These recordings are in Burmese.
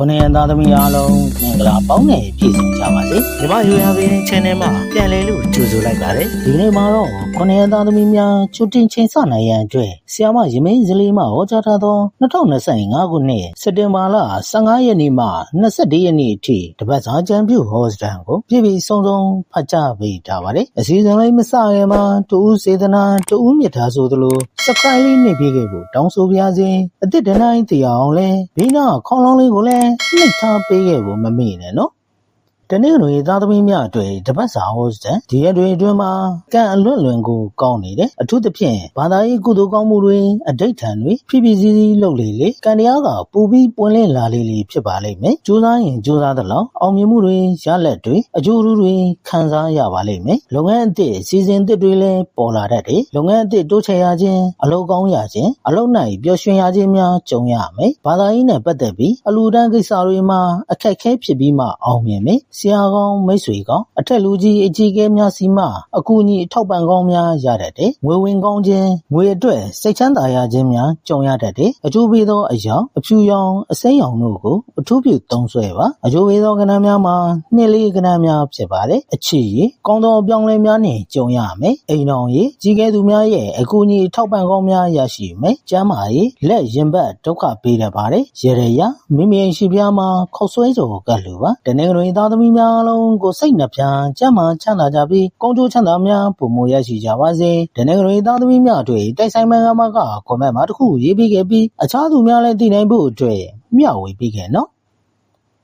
ခုနှစ်ရက်သားသမီးအားလုံးမင်္ဂလာပေါင်းနဲ့ပြည့်စုံကြပါစေ။ဒီမယူရပင်း channel မှာပြန်လည်လို့ကြိုဆိုလိုက်ပါတယ်။ဒီကနေ့မှာတော့ခုနှစ်ရက်သားသမီးများချူတင်ချိန်ဆနိုင်ရန်အတွက်ဆီယာမရမင်းဇလီမဟောကြားထားသော2025ခုနှစ်စက်တင်ဘာလ15ရက်နေ့မှ21ရက်နေ့အထိတပတ်စာချန်ပြူဟောစတန်ကိုပြည်ပြီးစုံစုံဖတ်ကြားပေးထားပါတယ်။အစည်းအဝေးလေးမစခင်မှာတူဦးစေတနာတူဦးမြတ်သားဆိုသလို subscribe လေးနှိပ်ပေးခဲ့ဖို့တောင်းဆိုပါရစေ။အစ်စ်တနိုင်တရားအောင်လဲဘီနာခေါင်းလောင်းလေးကိုလည်းနှိပ်ထားပေးခဲ့ဖို့မမေ့နဲ့နော်။ တနေ့တွေသားသမီးများအတွက်တပတ်စာဟောစတန်ဒီရက်တွေအတွင်းမှာကံအလွတ်လွန်ကိုကောင်းနေတယ်အထူးသဖြင့်ဘာသာရေးကုသိုလ်ကောင်းမှုတွေအဋိဋ္ဌံတွေဖြည်းဖြည်းစည်းစည်းလုပ်လေလေကံတရားကပူပြီးပွင့်လင်းလာလေလေဖြစ်ပါလိမ့်မယ်ကြိုးစားရင်ကြိုးစားသလောက်အောင်မြင်မှုတွေရလက်တွေအကျိုးတွေခံစားရပါလိမ့်မယ်လုပ်ငန်းအသစ်စီစဉ်သစ်တွေလည်းပေါ်လာတတ်တယ်လုပ်ငန်းအသစ်တိုးချဲ့ရခြင်းအလုပ်ကောင်းရခြင်းအလုပ်နိုင်ပျော်ရွှင်ရခြင်းများကြုံရမယ်ဘာသာရေးနဲ့ပတ်သက်ပြီးအလူတန်းကိစ္စတွေမှာအခက်အခဲဖြစ်ပြီးမှအောင်မြင်မယ်ဆရာကောင်းမိတ်ဆွေကောင်းအထက်လူကြီးအကြီးအကဲများစီမှအကူအညီအထောက်ပံ့ကောင်းများရတတ်တယ်ငွေဝင်ကောင်းခြင်းငွေအတွက်စိတ်ချမ်းသာရခြင်းများကြုံရတတ်တယ်အကျိုးပေးသောအရာအဖြူရောင်အစိမ်းရောင်တို့ကိုအထူးပြုသုံးစွဲပါအကျိုးပေးသောကဏ္ဍများမှာနှစ်လေးကဏ္ဍများဖြစ်ပါတယ်အချစ်ရည်ကောင်းသောအပြောင်းအလဲများနှင့်ကြုံရမယ်အိမ်တော်ရည်ကြီးကဲသူများရဲ့အကူအညီအထောက်ပံ့ကောင်းများရရှိမယ်ကျမ်းမာရေးလက်ရင်ဘတ်ဒုက္ခပေးတတ်ပါတယ်ရေရရမိမိအိမ်ရှိပြားမှာခောက်ဆွဲကြော်ကတ်လိုပါတနင်္ဂနွေသားသမီးများအလုံးကိုစိတ်နှပြကျမ်းမာချမ်းသာကြပြီးကောင်းကျိုးချမ်းသာများပုံမရရှိကြပါစေတနင်္ဂနွေသားသမီးများတွေတိုက်ဆိုင်မှန်ကမကကွန်မန့်မှာတစ်ခုရေးပြီးခဲ့ပြီးအခြားသူများလည်းသိနိုင်ဖို့အတွက်မျှဝေပြီးခဲ့နော်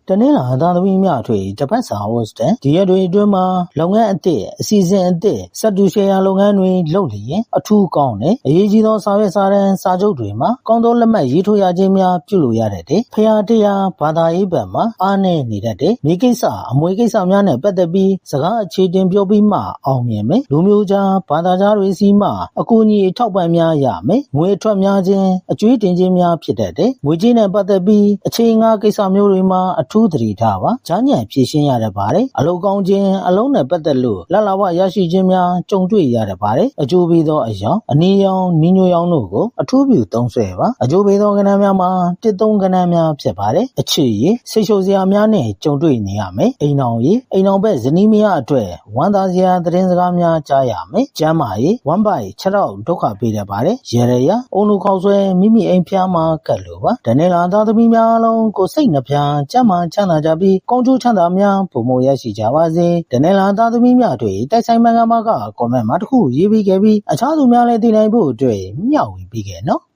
တနင်္လာသားသမီးများအထွေတပတ်စာဝတ်စတန်ဒီရက်တွေအတွင်းမှာလုပ်ငန်းအသစ်အစီအစဉ်အသစ်စက်တူရှယ်ယာလုပ်ငန်းတွေလုပ်လျင်အထူးကောင်းတယ်အရေးကြီးသောစာရွက်စာတမ်းစာချုပ်တွေမှာကောင်းသောလက်မှတ်ရေးထိုးရခြင်းများပြုလုပ်ရတတ်တယ်ဖျားတရားဘာသာရေးဘက်မှာအားနည်းနေတတ်တယ်မိကိစ္စအမွေကိစ္စများနဲ့ပတ်သက်ပြီးစကားအခြေတင်ပြောပြီးမှအောင်မြင်မယ်လူမျိုးကြားဘာသာကြားတွေစီမှအကူအညီအထောက်ပံ့များရမယ်ငွေအထွက်များခြင်းအကျွေးတင်ခြင်းများဖြစ်တတ်တယ်ငွေကြေးနဲ့ပတ်သက်ပြီးအခြေငှားကိစ္စမျိုးတွေမှာအထူးသတိထားပါ။ဂျာညံဖြည့်ရှင်းရတတ်ပါတယ်။အလုကောင်းခြင်းအလုံးနဲ့ပတ်သက်လို့လလဝရရှိခြင်းများကြုံတွေ့ရတတ်ပါတယ်။အကျိုးပေးသောအယောင်အနည်းရောင်နီညိုရောင်တို့ကိုအထူးပြုသုံးစွဲပါ။အကျိုးပေးသောကဏ္ဍများမှာတစ်သုံးကဏ္ဍများဖြစ်ပါတယ်။အချစ်ရည်ဆိတ်ရှုပ်စရာများနဲ့ကြုံတွေ့နေရမယ်။အိမ်အောင်ရည်အိမ်အောင်ဘက်ဇနီးမယားအတွက်ဝမ်းသာစရာသတင်းစကားများကြားရမယ်။ကျမ်းမာရေးဝမ်းပိုက်ခြေထောက်ဒုက္ခပေးတတ်ပါတယ်။ရေရရအုံလူခေါက်ဆွဲမိမိအိမ်ဖျားမှာကတ်လို့ပါ။တနေ့လာသားသမီးများအလုံးကိုစိတ်နှပြကျမ်းမာချမ်းသာကြပြီးကောင်းကျိုးချမ်းသာများပုံမရရှိကြပါစေ။တနေ့လာသားသမီးများတွေတိုက်ဆိုင်မှန်ကမကကွန်မန့်မှာတစ်ခုရေးပြီးခဲ့ပြီးအခြားသူများလည်းသိနိုင်ဖို့အတွက်မျှဝေပြီးခဲ့နော်။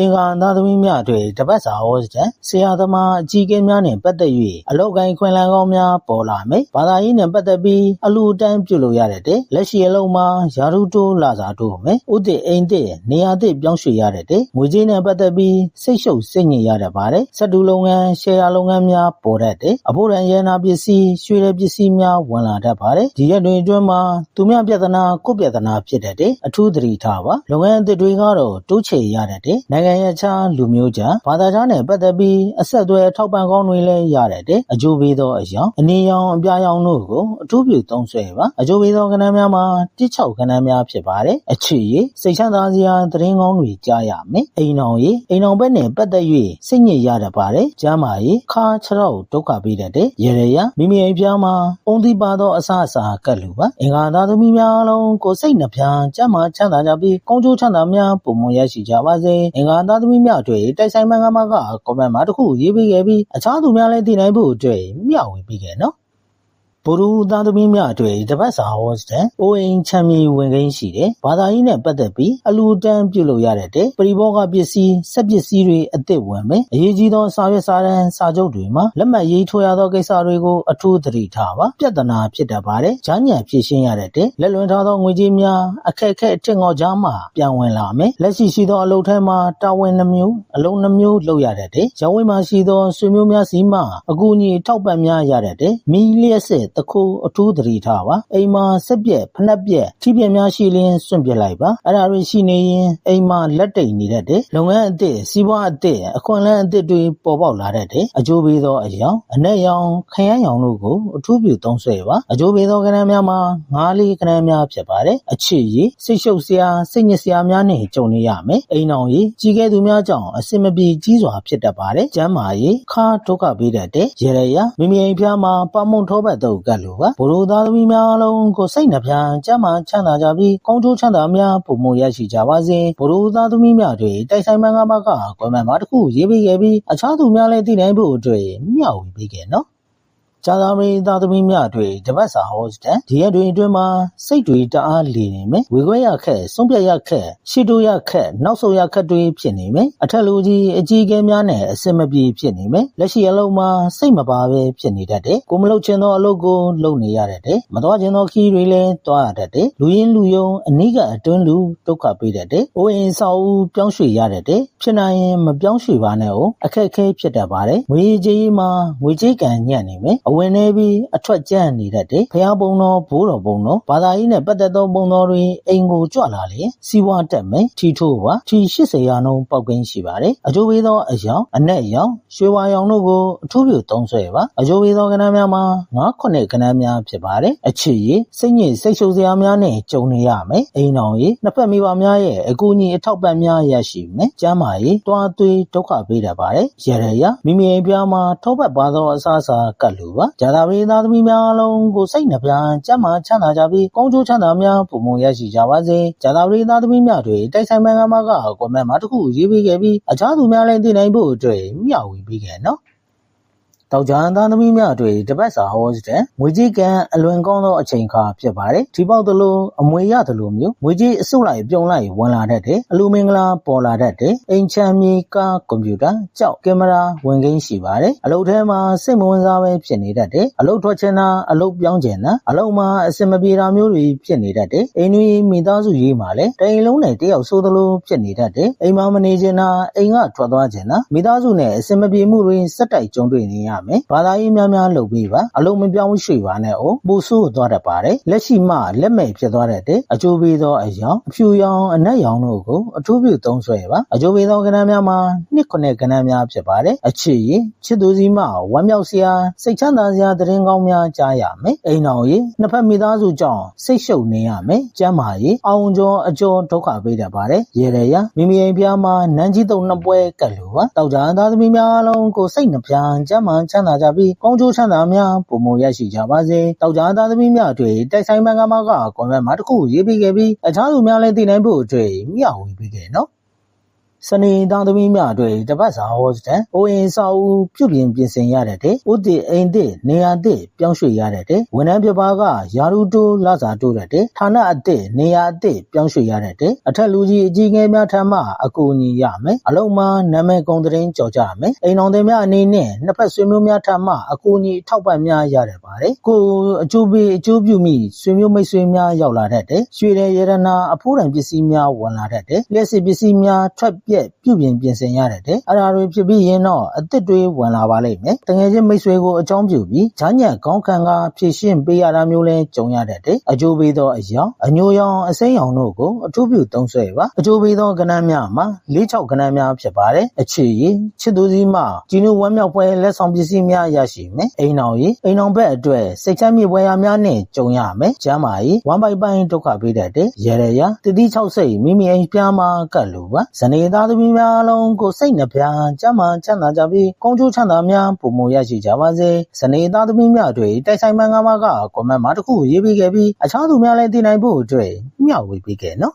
အင်္ဂါသားသမီးများအတွက်တပတ်စာဟောစတန်ဆရာသမားအကြီးအကဲများနှင့်ပတ်သက်၍အလောက်ကိုင်းခွင်လန်းကောင်းများပေါ်လာမယ်။ဘာသာရေးနှင့်ပတ်သက်ပြီးအလူတန်းပြုလုပ်ရတဲ့လက်ရှိအလုံးမှာယာရုတိုးလာစာတိုးမယ်။ဥတည်အိမ်တည်နေရာတည်ပြောင်းရွှေ့ရတဲ့ငွေကြေးနှင့်ပတ်သက်ပြီးစိတ်ရှုပ်စိတ်ညစ်ရတတ်ပါတယ်။စက်တူလုပ်ငန်းရှယ်ယာလုပ်ငန်းများပေါ်တတ်တယ်။အဖို့ရန်ရန်နာပစ္စည်းရွှေရပစ္စည်းများဝင်လာတတ်ပါတယ်။ဒီရက်တွေအတွင်းမှာသူများပြဿနာကိုပြဿနာဖြစ်တတ်တယ်။အထူးသတိထားပါ။လုပ်ငန်းအသစ်တွေကတော့တိုးချဲ့ရတတ်တယ်။နိုင်ငံရဲ့ခြားလူမျိုးကြားဘာသာခြားနဲ့ပတ်သက်ပြီးအဆက်အသွယ်ထောက်ပံ့ကောင်းတွေလည်းရတတ်တယ်။အကျိုးပေးသောအယောင်အနေရောင်အပြာရောင်တို့ကိုအထူးပြုသုံးစွဲပါ။အကျိုးပေးသောကဏ္ဍများမှာတစ်ချောက်ကဏ္ဍများဖြစ်ပါတယ်။အချစ်ရည်စိတ်ချမ်းသာစရာသတင်းကောင်းတွေကြားရမယ်။အိမ်အောင်ရည်အိမ်အောင်ဘက်နဲ့ပတ်သက်၍စိတ်ညစ်ရတတ်ပါတယ်။ကျမ်းမာရေးခါခြေထောက်ဒုက္ခပေးတတ်တယ်။ရေရရမိမိအိမ်ပြားမှာအုံသီးပါသောအစအစာကတ်လူပါ။အင်္ဂါသားသမီးများအလုံးကိုစိတ်နှပြကျမ်းမာချမ်းသာကြပြီးကောင်းကျိုးချမ်းသာများပုံမရရှိကြပါစေ။အင်္ဂါသားသမီးများတွေတိုက်ဆိုင်မှန်ကမကကွန်မန့်မှာတစ်ခုရေးပေးခဲ့ပြီးအခြားသူများလည်းသိနိုင်ဖို့အတွက်မျှဝေပေးခဲ့နော်။ ဘိုလ်ရူသားသမီးများအတွက်တပတ်စာဟောစတန်အိုအိမ်ချမ်းမြေဝင်ကိန်းရှိတယ်။ဘာသာရေးနဲ့ပတ်သက်ပြီးအလူတန်းပြုလုပ်ရတဲ့တဲ့ပရိဘောဂပစ္စည်းစက်ပစ္စည်းတွေအသစ်ဝင်မယ်။အရေးကြီးသောစာရွက်စာတမ်းစာချုပ်တွေမှာလက်မှတ်ရေးထိုးရသောကိစ္စတွေကိုအထူးသတိထားပါ။ပြဿနာဖြစ်တတ်ပါတယ်။ဂျာညံဖြည့်ရှင်းရတဲ့တဲ့လက်လွန်ထားသောငွေကြေးများအခက်အခဲအထက်ငေါ့ကြားမှာပြန်ဝင်လာမယ်။လက်ရှိရှိသောအလုပ်ထဲမှာတာဝန်နှမျိုးအလုံးနှမျိုးလုပ်ရတဲ့တဲ့ရောင်းဝယ်မှာရှိသောဆွေမျိုးများစီမှအကူအညီထောက်ပံ့များရတဲ့တဲ့မီလျက်စစ်တခိုးအထူးသတိထားပါအိမ်မှာစက်ပြက်ဖနှက်ပြက်ထိပြက်များရှိလင်းစွန့်ပစ်လိုက်ပါအဲ့ဒါတွေရှိနေရင်အိမ်မှာလက်တိတ်နေတတ်တယ်လုပ်ငန်းအသစ်စီးပွားအသစ်အခွင့်အလမ်းအသစ်တွေပေါ်ပေါက်လာတတ်တယ်အကျိုးပေးသောအယောင်အနက်ရောင်ခရမ်းရောင်တို့ကိုအထူးပြုသုံးစွဲပါအကျိုးပေးသောကဏ္ဍများမှာငါးလေးကဏ္ဍများဖြစ်ပါတယ်အချစ်ရည်စိတ်ရှုပ်စရာစိတ်ညစ်စရာများနဲ့ကြုံနေရမယ်အိမ်အောင်ရည်ကြီးကဲသူများကြောင့်အစင်မပြေကြီးစွာဖြစ်တတ်ပါတယ်ကျမ်းမာရေးခါဒုက္ခပေးတတ်တယ်ရေရရမိမိအိမ်ဖျားမှာပမုံထောပတ်တော့ကတ်လိုပါဘိုလ်သားသမီးများအလုံးကိုစိတ်နှဖျားကျမ်းမာချမ်းသာကြပြီးကောင်းကျိုးချမ်းသာများပုံမရရှိကြပါစေဘိုလ်သားသမီးများတွေတိုက်ဆိုင်မန်ကမကကွယ်မန်မှာတစ်ခုရေးပေးခဲ့ပြီးအခြားသူများလည်းတည်နိုင်ဖို့အတွက်မျှဝေပေးခဲ့နော် ကျာသာမီသားသမီးများတွေတပတ်စာဟောစတန်ဒီရက်တွေအတွင်းမှာစိတ်တွေတအားလီနေမယ်ဝေခွဲရခက်ဆုံးဖြတ်ရခက်ရှီတိုရခက်နောက်ဆုတ်ရခက်တွေဖြစ်နေမယ်အထက်လူကြီးအကြီးအကဲများနဲ့အစင်မပြေဖြစ်နေမယ်လက်ရှိအလုံးမှာစိတ်မပါပဲဖြစ်နေတတ်တယ်ကိုမလုပ်ချင်သောအလုပ်ကိုလုပ်နေရတတ်တယ်မတော်ချင်သောခီးတွေလည်းတွားရတတ်တယ်လူရင်းလူယုံအနိကအတွင်းလူဒုက္ခပေးတတ်တယ်အိုးအိမ်ဆောက်ဦးပြောင်းရွှေ့ရတတ်တယ်ဖြစ်နိုင်ရင်မပြောင်းရွှေ့ပါနဲ့哦အခက်အခဲဖြစ်တတ်ပါတယ်ငွေကြေးမှာငွေကြေးကန်ညံ့နေမယ်အဝင်နေပြီးအထွက်ကျန်နေတတ်တယ်ဖျားပုံတော်ဘိုးတော်ပုံတော်ဘာသာရေးနဲ့ပတ်သက်သောပုံတော်တွေအိမ်ကိုကြွလာလေစီဝါတက်မယ်ထီထိုးပါထီ80ရာနှုန်းပေါက်ကင်းရှိပါတယ်အကျိုးပေးသောအယောင်အနက်ရောင်ရွှေဝါရောင်တို့ကိုအထူးပြုသုံးဆွဲပါအကျိုးပေးသောကဏ္ဍများမှာ9ခုနှစ်ကဏ္ဍများဖြစ်ပါတယ်အချစ်ရည်စိတ်ညစ်စိတ်ရှုပ်စရာများနဲ့ကြုံနေရမယ်အိမ်တော်ရည်နှစ်ဖက်မိဘများရဲ့အကူအညီအထောက်ပံ့များရရှိမယ်ကျမ်းမာရေးတွားသွေးဒုက္ခပေးတတ်ပါတယ်ရရရမိမိအိမ်ပြားမှာထောပတ်ပါသောအစားအစာကတ်လိုပါဂျာတာပေးသားသမီးများအလုံးကိုစိတ်နှပြကျမ်းမာချမ်းသာကြပြီးကောင်းကျိုးချမ်းသာများပုံမရရှိကြပါစေဂျာတာပေးသားသမီးများတွေတိုက်ဆိုင်မှန်ကမှာကကွန်မန့်မှာတစ်ခုရေးပေးခဲ့ပြီးအခြားသူများလည်းသိနိုင်ဖို့အတွက်မျှဝေပေးခဲ့နော် တောက်ကြံသားသမီးများတွေတပတ်စာဟောစတဲ့ငွေကြီးကံအလွန်ကောင်းသောအချိန်အခါဖြစ်ပါတယ်ဒီပေါက်သလိုအမွေရသလိုမျိုးငွေကြီးအစုလိုက်ပြုံလိုက်ဝင်လာတတ်တယ်အလူမင်္ဂလာပေါ်လာတတ်တယ်အိမ်ချမ်းမြေကားကွန်ပျူတာကြောက်ကင်မရာဝင်ကိန်းရှိပါတယ်အလုပ်ထဲမှာစိတ်မဝင်စားပဲဖြစ်နေတတ်တယ်အလုပ်ထွက်ချင်တာအလုပ်ပြောင်းချင်တာအလုပ်မှာအစင်မပြေတာမျိုးတွေဖြစ်နေတတ်တယ်အိမ်ကြီးမိသားစုရေးမှာလည်းတိမ်လုံးနဲ့တယောက်ဆိုးသလိုဖြစ်နေတတ်တယ်အိမ်မှာမနေချင်တာအိမ်ကထွက်သွားချင်တာမိသားစုနဲ့အစင်မပြေမှုတွေစက်တိုက်ကြုံတွေ့နေရမယ်ဘာသာရေးများများလုပ်ပြီးပါအလုံးမပြောင်းရွှေ့ပါနဲ့哦ပူဆိုးသွားတတ်ပါတယ်လက်ရှိမှလက်မဲ့ဖြစ်သွားတတ်တယ်အကျိုးပေးသောအယောင်အဖြူရောင်အနက်ရောင်တို့ကိုအထူးပြုသုံးဆွဲပါအကျိုးပေးသောကဏ္ဍများမှာနှစ်ခုနှစ်ကဏ္ဍများဖြစ်ပါတယ်အချစ်ရင်ချစ်သူစီမှဝမ်းမြောက်စရာစိတ်ချမ်းသာစရာသတင်းကောင်းများကြားရမယ်အိမ်တော်ရင်နှစ်ဖက်မိသားစုကြောင့်စိတ်ရှုပ်နေရမယ်ကျမ်းမာရေးအောင်ကျော်အကျော်ဒုက္ခပေးတတ်ပါတယ်ရေရရမိမိအိမ်ဖျားမှာနန်းကြီးတုံနှစ်ပွဲကတ်လိုပါတောက်ကြသားသမီးများအလုံးကိုစိတ်နှပြကျမ်းမာချမ်းသာကြပြီးကောင်းကျိုးချမ်းသာများပုံမရရှိကြပါစေတောက်ကြသားသမီးများတွေတိုက်ဆိုင်မှန်ကမကကွန်မန့်မှာတစ်ခုရေးပေးခဲ့ပြီးအခြားသူများလည်းသိနိုင်ဖို့အတွက်မျှဝေပေးခဲ့နော် စနေသားသမီးများအတွက်တပတ်စာဟောစတဲ့အိုးရင်စာအုပ်ပြုပြင်ပြင်ဆင်ရတဲ့တဲ့ဥတည်အိမ်တဲ့နေရာတဲ့ပြောင်းရွှေ့ရတဲ့တဲ့ဝန်ထမ်းပြပါကယာရုတိုးလာစာတိုးတဲ့တဲ့ဌာနအတဲ့နေရာအတဲ့ပြောင်းရွှေ့ရတဲ့တဲ့အထက်လူကြီးအကြီးငယ်များထံမှအကူအညီရမယ်အလုံးမှာနာမည်ကုန်တဲ့ကြော်ကြမယ်အိမ်တော်တွေများအနေနဲ့နှစ်ဖက်ဆွေမျိုးများထံမှအကူအညီထောက်ပံ့များရတဲ့ပါတယ်ကိုအကျိုးပေးအကျိုးပြုမိဆွေမျိုးမိတ်ဆွေများရောက်လာတဲ့တဲ့ရွှေတဲ့ရတနာအဖိုးတန်ပစ္စည်းများဝင်လာတဲ့တဲ့လျှက်စစ်ပစ္စည်းများထွက်ပြက်ပြုပြင်ပြင်ဆင်ရတဲ့တဲ့အဲ့ဒါတွေဖြစ်ပြီးရင်တော့အစ်စ်တွေဝင်လာပါလိမ့်မယ်တကယ်ချင်းမိတ်ဆွေကိုအကြောင်းပြုပြီးဈာညက်ကောင်းခံကဖြည့်ရှင်းပေးရတာမျိုးလဲကြုံရတဲ့တဲ့အကျိုးပေးသောအယောင်အညိုရောင်အစိမ်းရောင်တို့ကိုအထူးပြုသုံးဆွဲပါအကျိုးပေးသောကဏ္ဍများမှာ၄၆ကဏ္ဍများဖြစ်ပါတယ်အခြေရည်ချစ်သူစီမှဂျီနူဝမ်းမြောက်ပွဲလက်ဆောင်ပစ္စည်းများရရှိမယ်အိမ်အောင်ရည်အိမ်အောင်ဘက်အတွက်စိတ်ချမ်းမြေပွဲရာများနဲ့ကြုံရမယ်ကျမ်းမာရေးဝမ်းပိုက်ပိုင်းဒုက္ခပေးတတ်တဲ့ရရရတတိ6စိတ်မိမိအိမ်ပြားမှာကတ်လိုပါဇနေသားသမီးများအလုံးကိုစိတ်နှပြကျမ်းမာချမ်းသာကြပြီးကောင်းကျိုးချမ်းသာများပုံမရရှိကြပါစေဇနေသားသမီးများတွေတိုက်ဆိုင်မှန်ကမှာကကွန်မန့်မှာတစ်ခုရေးပေးခဲ့ပြီးအခြားသူများလည်းသိနိုင်ဖို့အတွက်မျှဝေပေးခဲ့နော်